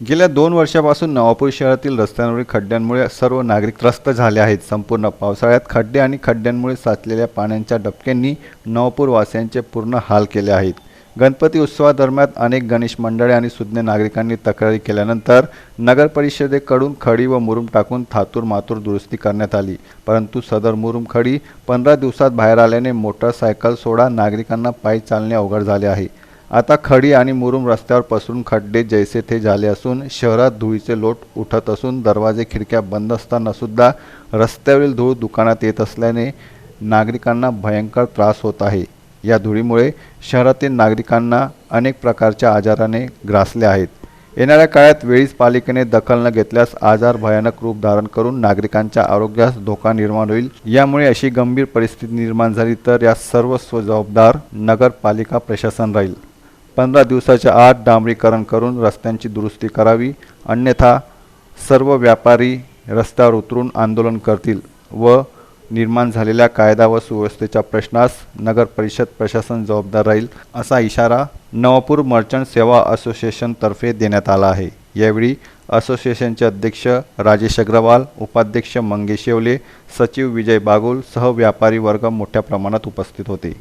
गेल्या दोन वर्षापासून नवापूर शहरातील रस्त्यांवरील खड्ड्यांमुळे सर्व नागरिक त्रस्त झाले आहेत. संपूर्ण पावसाळ्यात खड्डे आणि खड्ड्यांमुळे साचलेल्या पाण्याच्या डबक्यांनी नवापूरवासियांचे पूर्ण हाल केले आहेत. गणपती उत्सवादरम्यान अनेक गणेश मंडळे आणि सुज्ञ नागरिकांनी तक्रारी केल्यानंतर नगर परिषदेकडून खडी व मुरुम टाकून थातूर मातूर दुरुस्ती करण्यात आली. परंतु सदर मुरुम खडी पंधरा दिवसात बाहेर आल्याने मोटरसायकल सोडा नागरिकांना पायी चालणे अवघड झाले आहे. आता खडी आणि मुरुम रस्त्यावर पसरून खड्डे जैसे थे झाले असून शहरात धुळीचे लोट उठत असून दरवाजे खिडक्या बंद असतानासुद्धा रस्त्यावरील धूळ दुकानात येत असल्याने नागरिकांना भयंकर त्रास होत आहे. या धुळीमुळे शहरातील नागरिकांना अनेक प्रकारच्या आजाराने ग्रासले आहेत. येणाऱ्या काळात वेळीच पालिकेने दखल न घेतल्यास आजार भयानक रूप धारण करून नागरिकांच्या आरोग्यास धोका निर्माण होईल. यामुळे अशी गंभीर परिस्थिती निर्माण झाली तर या सर्व जबाबदार नगरपालिका प्रशासन राहील. पंधरा दिवसाच्या आत डांबरीकरण करून रस्त्यांची दुरुस्ती करावी अन्यथा सर्व व्यापारी रस्त्यावर उतरून आंदोलन करतील व निर्माण झालेल्या कायदा व सुव्यवस्थेच्या प्रश्नास नगर परिषद प्रशासन जबाबदार राहील असा इशारा नवापूर मर्चंट सेवा असोसिएशनतर्फे देण्यात आला आहे. यावेळी असोसिएशनचे अध्यक्ष राजेश अग्रवाल उपाध्यक्ष मंगेश येवले सचिव विजय बागुल सह व्यापारी वर्ग मोठ्या प्रमाणात उपस्थित होते.